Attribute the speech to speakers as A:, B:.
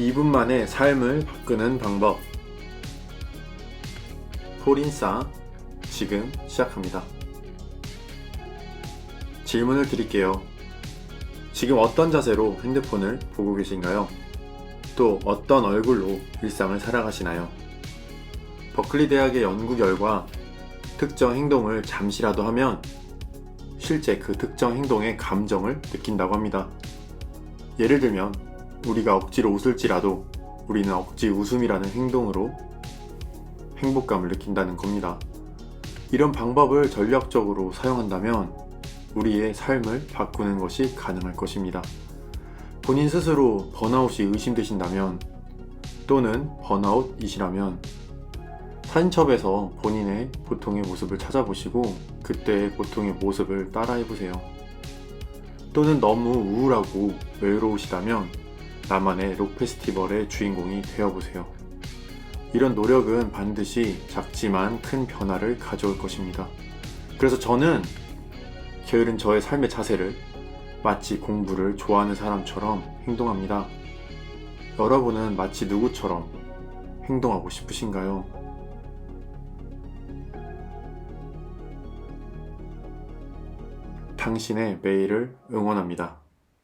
A: 2분 만에 삶을 바꾸는 방법. 폴인싸 지금 시작합니다. 질문을 드릴게요. 지금 어떤 자세로 핸드폰을 보고 계신가요? 또 어떤 얼굴로 일상을 살아가시나요? 버클리 대학의 연구 결과 특정 행동을 잠시라도 하면 실제 그 특정 행동의 감정을 느낀다고 합니다. 예를 들면 우리가 억지로 웃을지라도 우리는 억지 웃음이라는 행동으로 행복감을 느낀다는 겁니다. 이런 방법을 전략적으로 사용한다면 우리의 삶을 바꾸는 것이 가능할 것입니다. 본인 스스로 번아웃이 의심되신다면 또는 번아웃이시라면 사진첩에서 본인의 보통의 모습을 찾아보시고 그때의 보통의 모습을 따라해보세요. 또는 너무 우울하고 외로우시다면 나만의 록 페스티벌의 주인공이 되어보세요. 이런 노력은 반드시 작지만 큰 변화를 가져올 것입니다. 그래서 저는 게으른 저의 삶의 자세를 마치 공부를 좋아하는 사람처럼 행동합니다. 여러분은 마치 누구처럼 행동하고 싶으신가요? 당신의 매일을 응원합니다.